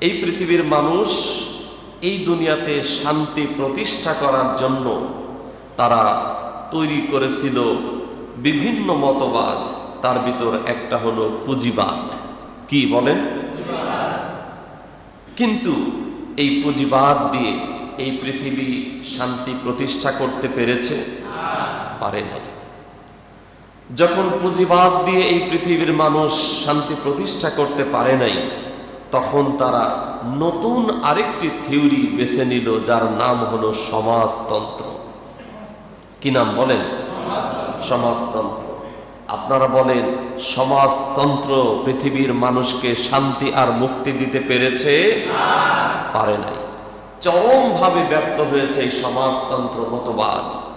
এই পৃথিবীর মানুষ এই দুনিয়াতে শান্তি প্রতিষ্ঠা করার জন্য তারা তৈরি করেছিল বিভিন্ন মতবাদ। তার ভিতর একটা হলো পুঁজিবাদ। কি বলেন? কিন্তু এই পুঁজিবাদ দিয়ে এই পৃথিবী শান্তি প্রতিষ্ঠা করতে পেরেছে? পারে নাই। যখন পুঁজিবাদ দিয়ে এই পৃথিবীর মানুষ শান্তি প্রতিষ্ঠা করতে পারে নাই তখন তারা নতুন আরেকটি থিওরি বেছে নিল, যার নাম হলো সমাজতন্ত্র। কি নাম বলেন? সমাজতন্ত্র। আপনারা বলেন, সমাজতন্ত্র পৃথিবীর মানুষকে শান্তি আর মুক্তি দিতে পেরেছে? পারে নাই। চরমভাবে ব্যক্ত হয়েছে এই সমাজতন্ত্র মতবাদ।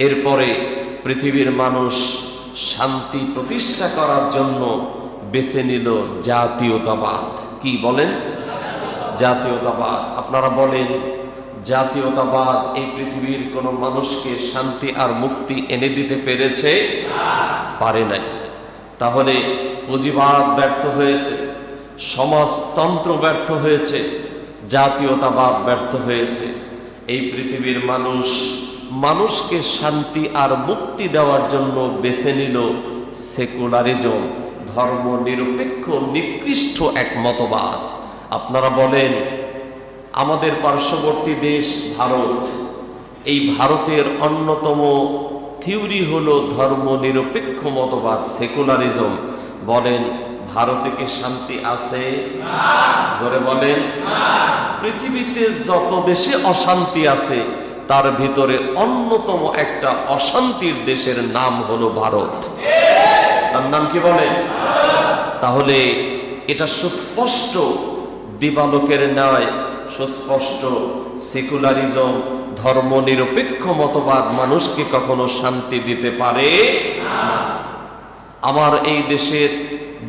এরপরে পৃথিবীর মানুষ শান্তি প্রতিষ্ঠা করার জন্য বেছে নিল জাতীয়তাবাদ। কি বলেন? জাতীয়তাবাদ আপনারা বলেন, জাতীয়তাবাদ এই পৃথিবীর কোন মানুষকে শান্তি আর মুক্তি এনে দিতে পেরেছে? পারে নাই। তাহলে পুঁজিবাদ ব্যর্থ হয়েছে, সমাজতন্ত্র ব্যর্থ হয়েছে, জাতীয়তাবাদ ব্যর্থ হয়েছে। এই পৃথিবীর মানুষ মানুষকে শান্তি আর মুক্তি দেওয়ার জন্য বেছে নিল সেকুলারিজম। ধর্ম নিরপেক্ষ, নিকৃষ্ট এক মতবাদ। আপনারা বলেন, আমাদের পার্শ্ববর্তী দেশ ভারত, এই ভারতের অন্যতম থিওরি হলো ধর্ম নিরপেক্ষ মতবাদ, সেকুলারিজম। বলেন, ভারতে কি শান্তি আছে? জোরে বলেন, পৃথিবীতে যত দেশে অশান্তি আছে, তার ভিতরে অন্যতম একটা অশান্তির দেশের নাম হলো ভারত। তার নাম কি বলে তাহলে এটা সুস্পষ্ট দিবালোকের ন্যায়, সুস্পষ্ট সেকুলারিজম ধর্ম নিরপেক্ষ মতবাদ মানুষকে কখনো শান্তি দিতে পারে। আমার এই দেশের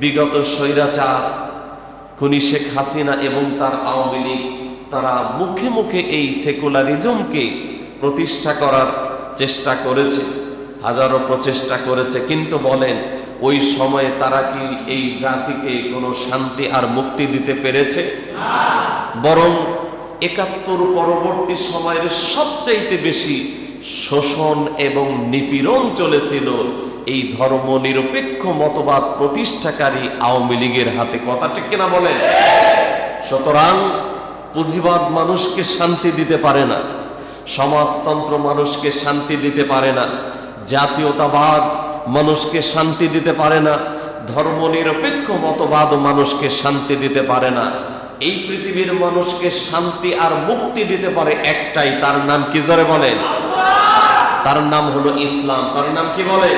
বিগত স্বৈরাচার, খুনি শেখ হাসিনা এবং তার আওয়ামী লীগ, তারা মুখে মুখে এই সেকুলারিজমকে প্রতিষ্ঠা করার চেষ্টা করেছে, হাজারো প্রচেষ্টা করেছে কিন্তু বলেন ওই সময়ে তারা কি এই জাতিকে কোনো শান্তি আর মুক্তি দিতে পেরেছে? বরং একাত্তর পরবর্তী সময়ের সবচাইতে বেশি শোষণ এবং নিপীড়ন চলেছিল এই ধর্ম নিরপেক্ষ মতবাদ প্রতিষ্ঠাকারী আওয়ামী লীগের হাতে। কথা ঠিক কিনা বলেন? সুতরাং পুঁজিবাদ মানুষকে শান্তি দিতে পারে না, সমাজতন্ত্র মানুষকে শান্তি দিতে পারে না, জাতীয়তাবাদ মানুষকে শান্তি দিতে পারে না। ধর্ম নিরপেক্ষ মতবাদ মানুষকে শান্তি দিতে পারে না। এই পৃথিবীর মানুষকে শান্তি আর মুক্তি দিতে পারে একটাই, তার নাম কি জোরে বলেন? তার নাম হলো ইসলাম। তার নাম কি বলে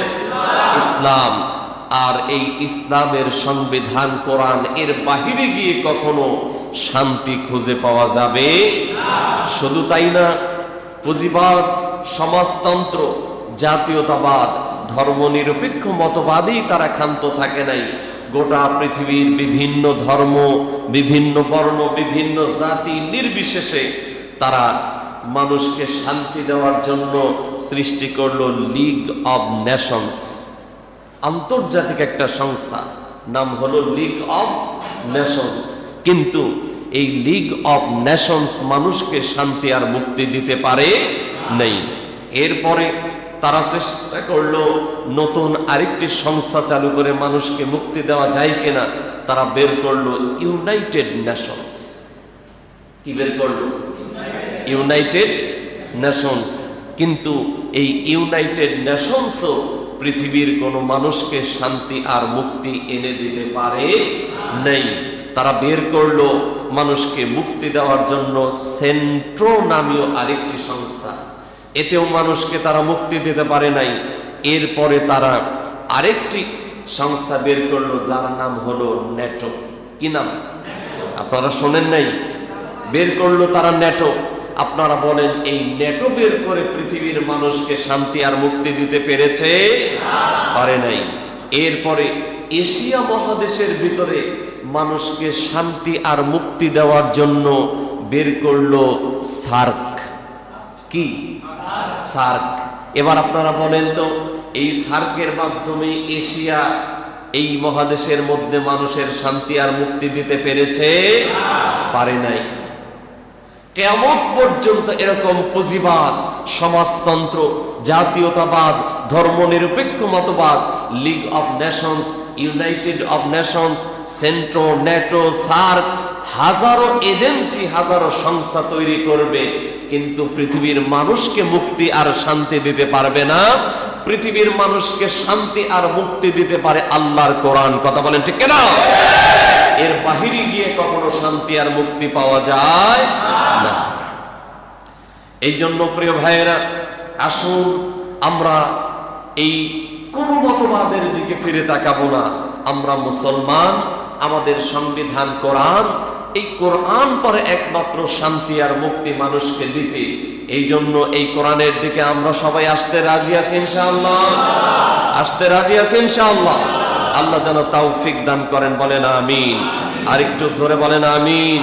ইসলাম। আর এই ইসলামের সংবিধান, কোরআন এর বাহিরে গিয়ে কখনো শান্তি খুঁজে পাওয়া যাবে? শুধু তাই না, পুঁজিবাদ, সমাজতন্ত্র, জাতীয়তাবাদ ধর্মনিরপেক্ষ মতবাদেই তারা ক্ষান্ত থাকে নাই। গোটা পৃথিবীর বিভিন্ন ধর্ম, বিভিন্ন বর্ণ, বিভিন্ন জাতি নির্বিশেষে তারা মানুষকে শান্তি দেওয়ার জন্য সৃষ্টি করল লিগ অব নেশনস আন্তর্জাতিক একটা সংস্থা, নাম হলো লিগ অব নেশনস কিন্তু এই লিগ অব নেশনস মানুষকে শান্তি আর মুক্তি দিতে পারে নেই। এরপরে তারা চেষ্টা করল নতুন আরেকটি সংস্থা চালু করে মানুষকে মুক্তি দেওয়া যায় কিনা, তারা বের করল ইউনাইটেড নেশনস কি বের করল? ইউনাইটেড নেশনস কিন্তু এই ইউনাইটেড নেশনসও পৃথিবীর কোনো মানুষকে শান্তি আর মুক্তি এনে দিতে পারে নেই। তারা বের করল মানুষকে মুক্তি দেওয়ার জন্য সেন্ট্রো নামীয় আরেকটি সংস্থা। এতেও মানুষকে তারা মুক্তি দিতে পারে নাই। এরপরে তারা আরেকটি সংস্থা বের করল, যার নাম হলো নেটো কি নাম? আপনারা শোনেন নাই? বের করল তারা নেটো আপনারা বলেন, এই নেটো বের করে পৃথিবীর মানুষকে শান্তি আর মুক্তি দিতে পেরেছে? পারে নাই। এরপরে এশিয়া মহাদেশের ভিতরে মানুষকে শান্তি আর মুক্তি দেওয়ার জন্য বের করল সার্ক। কি? সার্ক। এবার আপনারা বলেন তো, এই সার্কের মাধ্যমে এশিয়া এই মহাদেশের মধ্যে মানুষের শান্তি আর মুক্তি দিতে পেরেছে? পারে নাই। কেমন পর্যন্ত এরকম পুঁজিবাদ, সমাজতন্ত্র, জাতীয়তাবাদ, ধর্মনিরপেক্ষ মতবাদ League of Nations United of Nations CENTO NATO SAARC, হাজারো এজেন্সি, হাজারো সংস্থা তৈরি করবে। কিন্তু পৃথিবীর মানুষকে মুক্তি আর শান্তি দিতে পারবে না। পৃথিবীর মানুষকে শান্তি আর মুক্তি দিতে পারে আল্লাহর কোরআন। কথা বলেন ঠিক না এর বাহিরে গিয়ে কখনো শান্তি আর মুক্তি পাওয়া যায় না। এই জন্য প্রিয় ভাইয়েরা, আসুন আমরা এই কোন মতবাদের দিকে ফিরে তাকাবো না। আমরা মুসলমান, আমাদের সংবিধান কোরআন এই কোরআন পরে একমাত্র শান্তি আর মুক্তি মানুষকে দিতে। এই জন্য এই কোরআনের দিকে আমরা সবাই আসতে রাজি আছি, ইনশাআল্লাহ। আসতে রাজি আছি, ইনশাআল্লাহ। আল্লাহ যেন তাওফিক দান করেন, বলেন আমিন। আর একটু জোরে বলেন আমিন।